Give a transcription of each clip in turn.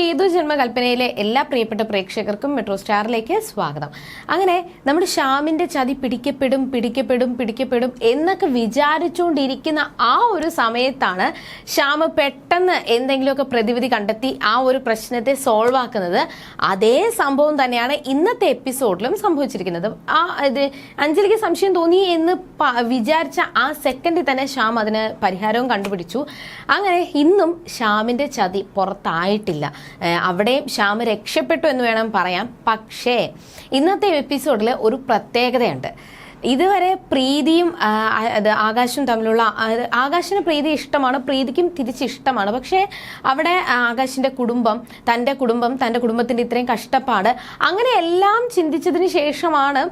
ഏതു ജന്മകൽപ്പനയിലെ എല്ലാ പ്രിയപ്പെട്ട പ്രേക്ഷകർക്കും മെട്രോ സ്റ്റാറിലേക്ക് സ്വാഗതം. അങ്ങനെ നമ്മുടെ ഷാമിന്റെ ചതി പിടിക്കപ്പെടും പിടിക്കപ്പെടും പിടിക്കപ്പെടും എന്നൊക്കെ വിചാരിച്ചുകൊണ്ടിരിക്കുന്ന ആ ഒരു സമയത്താണ് ശ്യാമ പെട്ടെന്ന് എന്തെങ്കിലുമൊക്കെ പ്രതിവിധി കണ്ടെത്തി ആ ഒരു പ്രശ്നത്തെ സോൾവ് ആക്കുന്നത്. അതേ സംഭവം തന്നെയാണ് ഇന്നത്തെ എപ്പിസോഡിലും സംഭവിച്ചിരിക്കുന്നത്. ആ ഇത് അഞ്ജലിക്ക് സംശയം തോന്നി എന്ന് വിചാരിച്ച ആ സെക്കൻഡിൽ തന്നെ ശ്യാം അതിന് പരിഹാരവും കണ്ടുപിടിച്ചു. അങ്ങനെ ഇന്നും ശ്യാമിന്റെ ചതി പുറത്തായിട്ടില്ല. അവിടെയും ശ്യാം രക്ഷപ്പെട്ടു എന്ന് വേണം പറയാം പക്ഷേ ഇന്നത്തെ എപ്പിസോഡിൽ ഒരു പ്രത്യേകതയുണ്ട്. ഇതുവരെ പ്രീതിയും അത് ആകാശും തമ്മിലുള്ള ആകാശിന് പ്രീതി ഇഷ്ടമാണ് പ്രീതിക്കും തിരിച്ചിഷ്ടമാണ് പക്ഷേ അവിടെ ആകാശിന്റെ കുടുംബം തന്റെ കുടുംബം തന്റെ കുടുംബത്തിന്റെ ഇത്രയും കഷ്ടപ്പാട് അങ്ങനെ എല്ലാം ചിന്തിച്ചതിന് ശേഷമാണ്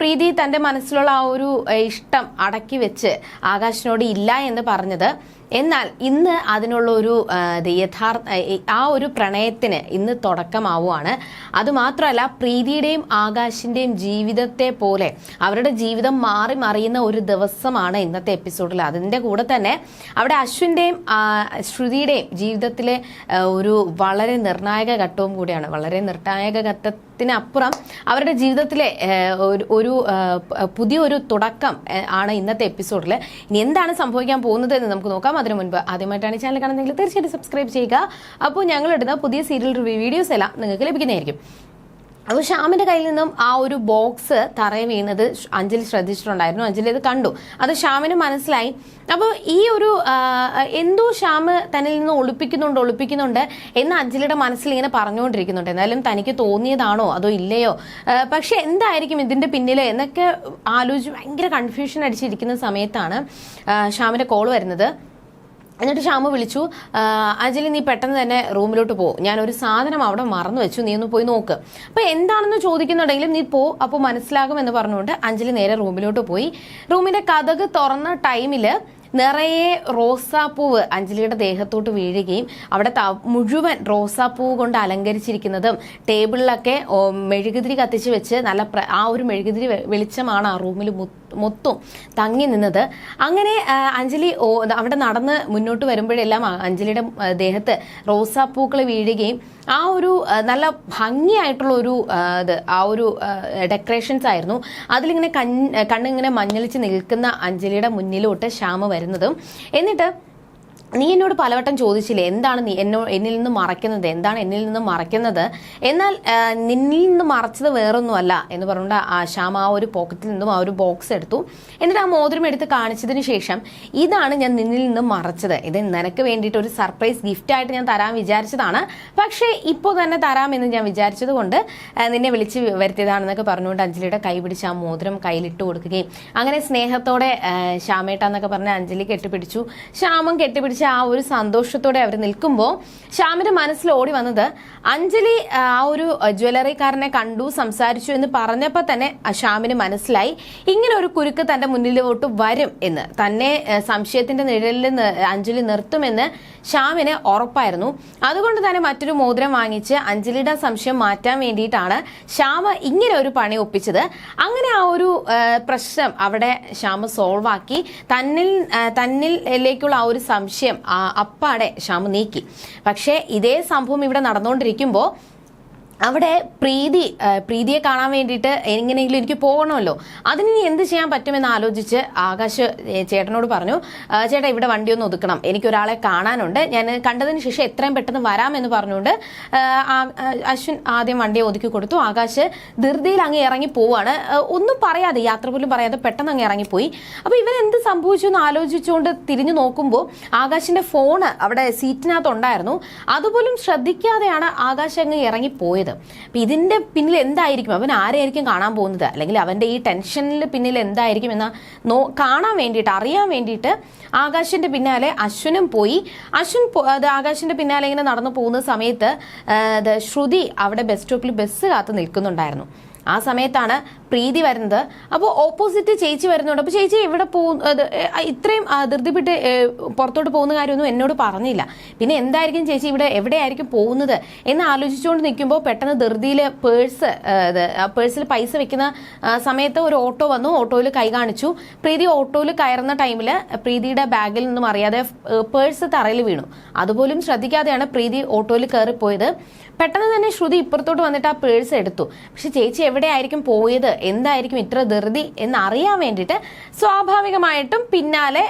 പ്രീതി തന്റെ മനസ്സിലുള്ള ആ ഒരു ഇഷ്ടം അടക്കി വെച്ച് ആകാശിനോട് ഇല്ല എന്ന് പറഞ്ഞത്. എന്നാൽ ഇന്ന് അതിനുള്ള ഒരു യഥാർത്ഥ ആ ഒരു പ്രണയത്തിന് ഇന്ന് തുടക്കമാവുകയാണ് അതുമാത്രമല്ല പ്രീതിയുടെയും ആകാശിന്റെയും ജീവിതത്തെ പോലെ അവരുടെ ജീവിതം മാറി മറിയുന്ന ഒരു ദിവസമാണ് ഇന്നത്തെ എപ്പിസോഡിൽ. അതിന്റെ കൂടെ തന്നെ അവിടെ അശ്വിന്റെയും ശ്രുതിയുടെയും ജീവിതത്തിലെ ഒരു വളരെ നിർണായക ഘട്ടവും കൂടിയാണ്. വളരെ നിർണായക ഘട്ടത്തിനപ്പുറം അവരുടെ ജീവിതത്തിലെ ഒരു പുതിയൊരു തുടക്കം ആണ് ഇന്നത്തെ എപ്പിസോഡിൽ ഇനി എന്താണ് സംഭവിക്കാൻ പോകുന്നത് എന്ന് നമുക്ക് നോക്കാം. അതിനു മുൻപ് ആദ്യമായിട്ടാണ് ചാനൽ കാണുന്നതെങ്കിൽ തീർച്ചയായിട്ടും സബ്സ്ക്രൈബ് ചെയ്യുക. അപ്പോൾ ഞങ്ങളിടുന്ന പുതിയ സീരിയൽ റിവ്യൂ വീഡിയോസ് എല്ലാം നിങ്ങൾക്ക് ലഭിക്കുന്നതായിരിക്കും. അപ്പോൾ ശ്യാമിന്റെ കയ്യിൽ നിന്നും ആ ഒരു ബോക്സ് തറയെ വീണത് അഞ്ജലി ശ്രദ്ധിച്ചിട്ടുണ്ടായിരുന്നു. അഞ്ജലി അത് കണ്ടു. അത് ശ്യാമിന് മനസ്സിലായി. അപ്പോൾ ഈ ഒരു എന്തോ ശ്യാമ് തന്നിൽ നിന്ന് ഒളിപ്പിക്കുന്നുണ്ട് ഒളിപ്പിക്കുന്നുണ്ട് എന്ന് അഞ്ജലിയുടെ മനസ്സിൽ ഇങ്ങനെ പറഞ്ഞുകൊണ്ടിരിക്കുന്നുണ്ട്. എന്നാലും തനിക്ക് തോന്നിയതാണോ അതോ ഇല്ലയോ? പക്ഷെ എന്തായിരിക്കും ഇതിന്റെ പിന്നിൽ എന്നൊക്കെ ആലോചിച്ച് ഭയങ്കര കൺഫ്യൂഷൻ അടിച്ചിരിക്കുന്ന സമയത്താണ് ശ്യാമിന്റെ കോൾ വരുന്നത്. എന്നിട്ട് ഷാമ വിളിച്ചു "ആ, അഞ്ജലി നീ പെട്ടെന്ന് തന്നെ റൂമിലോട്ട് പോ. ഒരു സാധനം അവിടെ മറന്നു വെച്ചു. നീ ഒന്ന് പോയി നോക്ക്. അപ്പൊ എന്താണെന്ന് ചോദിക്കുന്നുണ്ടെങ്കിലും നീ പോ അപ്പോൾ മനസ്സിലാകും എന്ന് പറഞ്ഞുകൊണ്ട് അഞ്ജലി നേരെ റൂമിലോട്ട് പോയി. റൂമിന്റെ കഥക് തുറന്ന ടൈമിൽ നിറയെ റോസാപ്പൂവ് അഞ്ജലിയുടെ ദേഹത്തോട്ട് വീഴുകയും അവിടെ മുഴുവൻ റോസാപ്പൂവ് കൊണ്ട് അലങ്കരിച്ചിരിക്കുന്നതും ടേബിളിലൊക്കെ മെഴുകുതിരി കത്തിച്ച് വെച്ച് നല്ല ആ ഒരു മെഴുകുതിരി വെളിച്ചമാണ് ആ റൂമിൽ മൊത്തം തങ്ങി നിന്നത്. അങ്ങനെ അഞ്ജലി ഓ, അവിടെ നടന്ന് മുന്നോട്ട് വരുമ്പോഴെല്ലാം അഞ്ജലിയുടെ ദേഹത്ത് റോസാപ്പൂക്കൾ വീഴുകയും ആ ഒരു നല്ല ഭംഗിയായിട്ടുള്ള ഒരു ഇത് ആ ഒരു ഡെക്കറേഷൻസ് ആയിരുന്നു. അതിലിങ്ങനെ കണ്ണിങ്ങനെ മഞ്ഞളിച്ച് നിൽക്കുന്ന അഞ്ജലിയുടെ മുന്നിലോട്ട് ശ്യാമ വരുന്നതും. എന്നിട്ട് നീ എന്നോട് പലവട്ടം ചോദിച്ചില്ലേ എന്താണ് നീ എന്നോ എന്നിൽ നിന്ന് മറയ്ക്കുന്നത് എന്താണ് എന്നിൽ നിന്ന് മറയ്ക്കുന്നത്? എന്നാൽ നിന്നിൽ നിന്ന് മറച്ചത് വേറൊന്നുമല്ല എന്ന് പറഞ്ഞുകൊണ്ട് ആ ശ്യാം ആ ഒരു പോക്കറ്റിൽ നിന്നും ആ ഒരു ബോക്സ് എടുത്തു. എന്നിട്ട് ആ മോതിരം എടുത്ത് കാണിച്ചതിന് ശേഷം ഇതാണ് ഞാൻ നിന്നിൽ നിന്ന് മറച്ചത്. ഇത് നിനക്ക് വേണ്ടിയിട്ട് ഒരു സർപ്രൈസ് ഗിഫ്റ്റ് ആയിട്ട് ഞാൻ തരാൻ വിചാരിച്ചതാണ്. പക്ഷേ ഇപ്പോൾ തന്നെ തരാമെന്ന് ഞാൻ വിചാരിച്ചത് കൊണ്ട് നിന്നെ വിളിച്ച് വരുത്തിയതാണെന്നൊക്കെ പറഞ്ഞുകൊണ്ട് അഞ്ജലിയുടെ കൈ പിടിച്ച് ആ മോതിരം കയ്യിലിട്ട് കൊടുക്കുകയും അങ്ങനെ സ്നേഹത്തോടെ ആ, ശ്യാമേട്ട എന്നൊക്കെ പറഞ്ഞ് അഞ്ജലി കെട്ടിപ്പിടിച്ചു. ശ്യാമം കെട്ടിപ്പിടിച്ച ആ ഒരു സന്തോഷത്തോടെ അവർ നിൽക്കുമ്പോൾ ശ്യാമിന്റെ മനസ്സിൽ ഓടി വന്നത് അഞ്ജലി ആ ഒരു ജ്വല്ലറിക്കാരനെ കണ്ടു സംസാരിച്ചു എന്ന് പറഞ്ഞപ്പോൾ തന്നെ ശ്യാമിന് മനസ്സിലായി. ഇങ്ങനെ ഒരു കുരുക്ക് തന്റെ മുന്നിലോട്ട് വരും എന്ന്. തന്നെ സംശയത്തിന്റെ നിഴലിൽ അഞ്ജലി നിർത്തുമെന്ന് ശ്യാമിന് ഉറപ്പായിരുന്നു. അതുകൊണ്ട് തന്നെ മറ്റൊരു മോതിരം വാങ്ങിച്ച് അഞ്ജലിയുടെ സംശയം മാറ്റാൻ വേണ്ടിയിട്ടാണ് ശ്യാമ ഇങ്ങനെ ഒരു പണി ഒപ്പിച്ചത്. അങ്ങനെ ആ ഒരു പ്രശ്നം അവിടെ ശ്യാമ സോൾവ് ആക്കി. തന്നിൽ തന്നിലേക്കുള്ള ആ ഒരു സംശയം അപ്പാടെ ശ്യാമ നീക്കി. പക്ഷേ ഇതേ സംഭവം ഇവിടെ നടന്നുകൊണ്ടിരിക്കുമ്പോൾ അവിടെ പ്രീതി പ്രീതിയെ കാണാൻ വേണ്ടിയിട്ട് എങ്ങനെയെങ്കിലും എനിക്ക് പോകണമല്ലോ. അതിന് ഇനി എന്ത് ചെയ്യാൻ പറ്റുമെന്ന് ആലോചിച്ച് ആകാശ് ചേട്ടനോട് പറഞ്ഞു ചേട്ടാ ഇവിടെ വണ്ടി ഒന്ന് ഒതുക്കണം. എനിക്ക് ഒരാളെ കാണാനുണ്ട്. ഞാൻ കണ്ടതിന് ശേഷം എത്രയും പെട്ടെന്ന് വരാമെന്ന് പറഞ്ഞുകൊണ്ട് അശ്വിൻ ആദ്യം വണ്ടിയെ ഒതുക്കി കൊടുത്തു. ആകാശ് ധൃതിയിൽ അങ്ങ് ഇറങ്ങി പോവാണ്. ഒന്നും പറയാതെ യാത്ര പോലും പറയാതെ പെട്ടെന്ന് അങ്ങ് ഇറങ്ങിപ്പോയി അപ്പോൾ ഇവൻ എന്ത് സംഭവിച്ചു എന്ന് ആലോചിച്ചുകൊണ്ട് തിരിഞ്ഞു നോക്കുമ്പോൾ ആകാശിന്റെ ഫോണ് അവിടെ സീറ്റിനകത്ത് ഉണ്ടായിരുന്നു. അതുപോലും ശ്രദ്ധിക്കാതെയാണ് ആകാശ് അങ്ങ് ഇറങ്ങിപ്പോയത് അപ്പൊ ഇതിന്റെ പിന്നിൽ എന്തായിരിക്കും? അവൻ ആരെയായിരിക്കും കാണാൻ പോകുന്നത്? അല്ലെങ്കിൽ അവന്റെ ഈ ടെൻഷനിൽ പിന്നിൽ എന്തായിരിക്കും എന്ന നോ കാണാൻ വേണ്ടിയിട്ട് അറിയാൻ വേണ്ടിയിട്ട് ആകാശിന്റെ പിന്നാലെ അശ്വനും പോയി. അശ്വൻ ആകാശിന്റെ പിന്നാലെ ഇങ്ങനെ നടന്നു പോകുന്ന സമയത്ത് ശ്രുതി അവിടെ ബസ് സ്റ്റോപ്പിൽ ബസ് കാത്ത് നിൽക്കുന്നുണ്ടായിരുന്നു. ആ സമയത്താണ് പ്രീതി വരുന്നത്. അപ്പോൾ ഓപ്പോസിറ്റ് ചേച്ചി വരുന്നുണ്ട്. അപ്പോൾ ചേച്ചി എവിടെ പോകും ഇത്രയും ധൃതിപ്പെട്ട് പുറത്തോട്ട് പോകുന്ന കാര്യമൊന്നും എന്നോട് പറഞ്ഞില്ല. പിന്നെ എന്തായിരിക്കും ചേച്ചി ഇവിടെ എവിടെയായിരിക്കും പോകുന്നത് എന്ന് ആലോചിച്ചുകൊണ്ട് നിൽക്കുമ്പോൾ പെട്ടെന്ന് ധൃതിയിൽ പേഴ്സ് പേഴ്സിൽ പൈസ വെക്കുന്ന സമയത്ത് ഒരു ഓട്ടോ വന്നു. ഓട്ടോയിൽ കൈ കാണിച്ചു. പ്രീതി ഓട്ടോയിൽ കയറുന്ന ടൈമിൽ പ്രീതിയുടെ ബാഗിൽ നിന്നും അറിയാതെ പേഴ്സ് തറയിൽ വീണു. അതുപോലും ശ്രദ്ധിക്കാതെയാണ് പ്രീതി ഓട്ടോയിൽ കയറിപ്പോയത്. പെട്ടെന്ന് തന്നെ ശ്രുതി ഇപ്പുറത്തോട്ട് വന്നിട്ട് ആ പേഴ്സ് എടുത്തു. പക്ഷെ ചേച്ചി എവിടെയായിരിക്കും പോയത്? എന്തായിരിക്കും ഇത്ര ധൃതി എന്ന് അറിയാൻ വേണ്ടിയിട്ട് സ്വാഭാവികമായിട്ടും പിന്നാലെ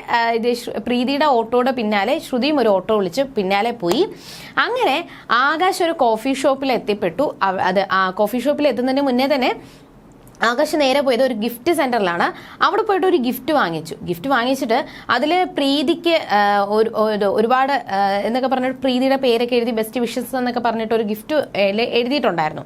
പ്രീതിയുടെ ഓട്ടോയുടെ പിന്നാലെ ശ്രുതിയും ഒരു ഓട്ടോ വിളിച്ച് പിന്നാലെ പോയി. അങ്ങനെ ആകാശ് ഒരു കോഫി ഷോപ്പിൽ എത്തിപ്പെട്ടു. അത് ആ കോഫി ഷോപ്പിൽ എത്തുന്നതിന് മുന്നേ തന്നെ ആകാശ് നേരെ പോയത് ഒരു ഗിഫ്റ്റ് സെന്ററിലാണ് അവിടെ പോയിട്ട് ഒരു ഗിഫ്റ്റ് വാങ്ങിച്ചു. ഗിഫ്റ്റ് വാങ്ങിച്ചിട്ട് അതിൽ പ്രീതിക്ക് ഒരു ഒരു- ഒരുപാട് എന്നൊക്കെ പറഞ്ഞിട്ട് പ്രീതിയുടെ പേരൊക്കെ എഴുതി ബെസ്റ്റ് വിഷസ് എന്നൊക്കെ പറഞ്ഞിട്ട് ഒരു ഗിഫ്റ്റ് എഴുതിയിട്ടുണ്ടായിരുന്നു.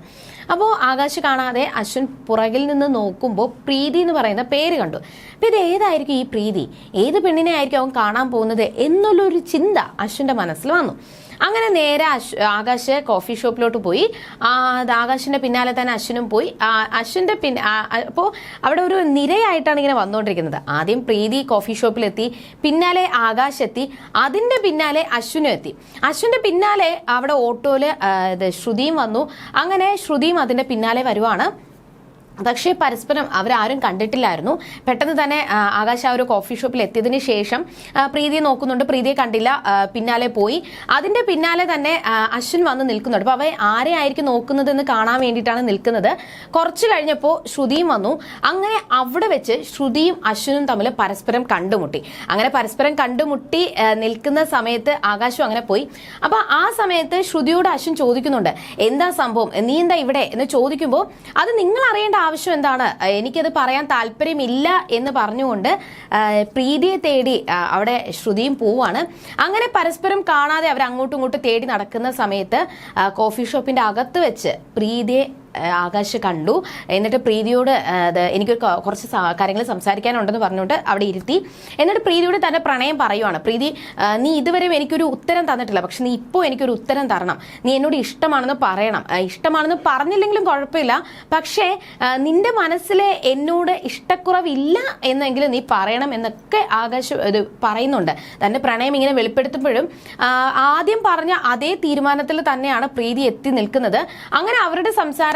അപ്പോൾ ആകാശ് കാണാതെ അശ്വിൻ പുറകിൽ നിന്ന് നോക്കുമ്പോൾ പ്രീതി എന്ന് പറയുന്ന പേര് കണ്ടു. അപ്പം ഇത് ഏതായിരിക്കും ഈ പ്രീതി? ഏത് പെണ്ണിനെ ആയിരിക്കും അവൻ കാണാൻ പോകുന്നത് എന്നുള്ളൊരു ചിന്ത അശ്വിന്റെ മനസ്സിൽ വന്നു. അങ്ങനെ നേരെ അശ് ആകാശ് കോഫി ഷോപ്പിലോട്ട് പോയി. ആകാശിന്റെ പിന്നാലെ തന്നെ അശ്വിനും പോയി. അശ്വിന്റെ പിന്നെ അപ്പോൾ അവിടെ ഒരു നിരയായിട്ടാണ് ഇങ്ങനെ വന്നുകൊണ്ടിരിക്കുന്നത്. ആദ്യം പ്രീതി കോഫി ഷോപ്പിലെത്തി പിന്നാലെ ആകാശ് എത്തി അതിന്റെ പിന്നാലെ അശ്വിനും എത്തി. അശ്വിന്റെ പിന്നാലെ അവിടെ ഓട്ടോയിൽ ശ്രുതിയും വന്നു. അങ്ങനെ ശ്രുതിയും അതിന്റെ പിന്നാലെ വരുവാണ്. പക്ഷേ പരസ്പരം അവരാരും കണ്ടിട്ടില്ലായിരുന്നു. പെട്ടെന്ന് തന്നെ ആകാശ് ആ ഒരു കോഫി ഷോപ്പിൽ എത്തിയതിന് ശേഷം പ്രീതിയെ നോക്കുന്നുണ്ട്. പ്രീതിയെ കണ്ടില്ല പിന്നാലെ പോയി. അതിന്റെ പിന്നാലെ തന്നെ അശ്വിൻ വന്ന് നിൽക്കുന്നുണ്ട്. അപ്പൊ അവ ആരെയായിരിക്കും നോക്കുന്നതെന്ന് കാണാൻ വേണ്ടിയിട്ടാണ് നിൽക്കുന്നത്. കുറച്ച് കഴിഞ്ഞപ്പോൾ ശ്രുതിയും വന്നു. അങ്ങനെ അവിടെ വെച്ച് ശ്രുതിയും അശ്വിനും തമ്മിൽ പരസ്പരം കണ്ടുമുട്ടി. അങ്ങനെ പരസ്പരം കണ്ടുമുട്ടി നിൽക്കുന്ന സമയത്ത് ആകാശും അങ്ങനെ പോയി. അപ്പൊ ആ സമയത്ത് ശ്രുതിയോട് അശ്വിൻ ചോദിക്കുന്നുണ്ട് എന്താ സംഭവം? നീ എന്താ ഇവിടെ? എന്ന് ചോദിക്കുമ്പോൾ അത് നിങ്ങൾ അറിയേണ്ട ആവശ്യം എന്താണ് എനിക്കത് പറയാൻ താല്പര്യമില്ല എന്ന് പറഞ്ഞുകൊണ്ട് പ്രീതിയെ തേടി അവിടെ ശ്രുതിയും പോവാണ് അങ്ങനെ പരസ്പരം കാണാതെ അവർ അങ്ങോട്ടും ഇങ്ങോട്ടും തേടി നടക്കുന്ന സമയത്ത് കോഫി ഷോപ്പിന്റെ അകത്ത് വെച്ച് പ്രീതിയെ ആകാശ് കണ്ടു. എന്നിട്ട് പ്രീതിയോട് എനിക്ക് കുറച്ച് കാര്യങ്ങൾ സംസാരിക്കാനുണ്ടെന്ന് പറഞ്ഞുകൊണ്ട് അവിടെ ഇരുത്തി. എന്നിട്ട് പ്രീതിയോട് തന്നെ പ്രണയം പറയുവാണ്. പ്രീതി നീ ഇതുവരെ എനിക്കൊരു ഉത്തരം തന്നിട്ടില്ല. പക്ഷെ നീ ഇപ്പോൾ എനിക്കൊരു ഉത്തരം തരണം. നീ എന്നോട് ഇഷ്ടമാണെന്ന് പറയണം. ഇഷ്ടമാണെന്ന് പറഞ്ഞില്ലെങ്കിലും കുഴപ്പമില്ല. പക്ഷേ നിന്റെ മനസ്സിലെ എന്നോട് ഇഷ്ടക്കുറവില്ല എന്നെങ്കിലും നീ പറയണം എന്നൊക്കെ ആകാശ് ഇത് പറയുന്നുണ്ട്. തന്റെ പ്രണയം ഇങ്ങനെ വെളിപ്പെടുത്തുമ്പോഴും ആദ്യം പറഞ്ഞ അതേ തീരുമാനത്തിൽ തന്നെയാണ് പ്രീതി എത്തി നിൽക്കുന്നത്. അങ്ങനെ അവരുടെ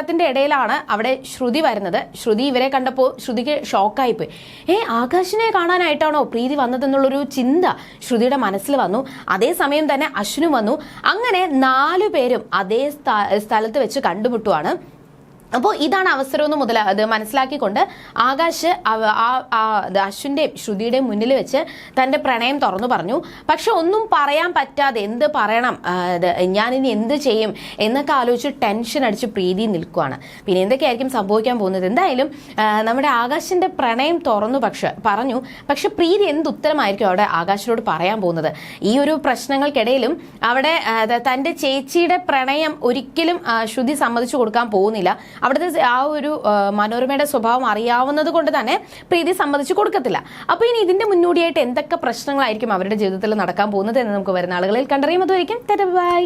സംസാരത്തിന്റെ ഇടയിലാണ് അവിടെ ശ്രുതി വരുന്നത്. ശ്രുതി ഇവരെ കണ്ടപ്പോൾ ശ്രുതിക്ക് ഷോക്കായിപ്പോയി ഏ ആകാശിനെ കാണാനായിട്ടാണോ പ്രീതി വന്നതെന്നുള്ളൊരു ചിന്ത ശ്രുതിയുടെ മനസ്സിൽ വന്നു. അതേസമയം തന്നെ അശ്വിനും വന്നു. അങ്ങനെ നാലു പേരും അതേ സ്ഥലത്ത് വെച്ച് കണ്ടുമുട്ടുവാണ്. അപ്പോൾ ഇതാണ് അവസരമെന്ന് മുതൽ അത് മനസ്സിലാക്കിക്കൊണ്ട് ആകാശ് അശ്വിന്റെയും ശ്രുതിയുടെയും മുന്നിൽ വെച്ച് തന്റെ പ്രണയം തുറന്നു പറഞ്ഞു. പക്ഷെ ഒന്നും പറയാൻ പറ്റാതെ എന്ത് പറയണം ഞാനിനി എന്ത് ചെയ്യും എന്നൊക്കെ ആലോചിച്ച് ടെൻഷൻ അടിച്ച് പ്രീതി നിൽക്കുകയാണ് പിന്നെ എന്തൊക്കെയായിരിക്കും സംഭവിക്കാൻ പോകുന്നത്? എന്തായാലും നമ്മുടെ ആകാശിന്റെ പ്രണയം തുറന്നു പക്ഷെ പറഞ്ഞു. പക്ഷെ പ്രീതി എന്ത് ഉത്തരമായിരിക്കും അവിടെ ആകാശിനോട് പറയാൻ പോകുന്നത്? ഈ ഒരു പ്രശ്നങ്ങൾക്കിടയിലും അവിടെ തന്റെ ചേച്ചിയുടെ പ്രണയം ഒരിക്കലും ശ്രുതി സമ്മതിച്ചു കൊടുക്കാൻ പോകുന്നില്ല. അവിടുത്തെ ആ ഒരു മനോരമയുടെ സ്വഭാവം അറിയാവുന്നത് കൊണ്ട് തന്നെ പ്രീതി സമ്മതിച്ചു കൊടുക്കത്തില്ല. അപ്പൊ ഇനി ഇതിന്റെ മുന്നോടിയായിട്ട് എന്തൊക്കെ പ്രശ്നങ്ങളായിരിക്കും അവരുടെ ജീവിതത്തിൽ നടക്കാൻ പോകുന്നത് എന്ന് നമുക്ക് വരുന്ന ആളുകളിൽ കണ്ടറിയും. അതുമായിരിക്കും ബൈ.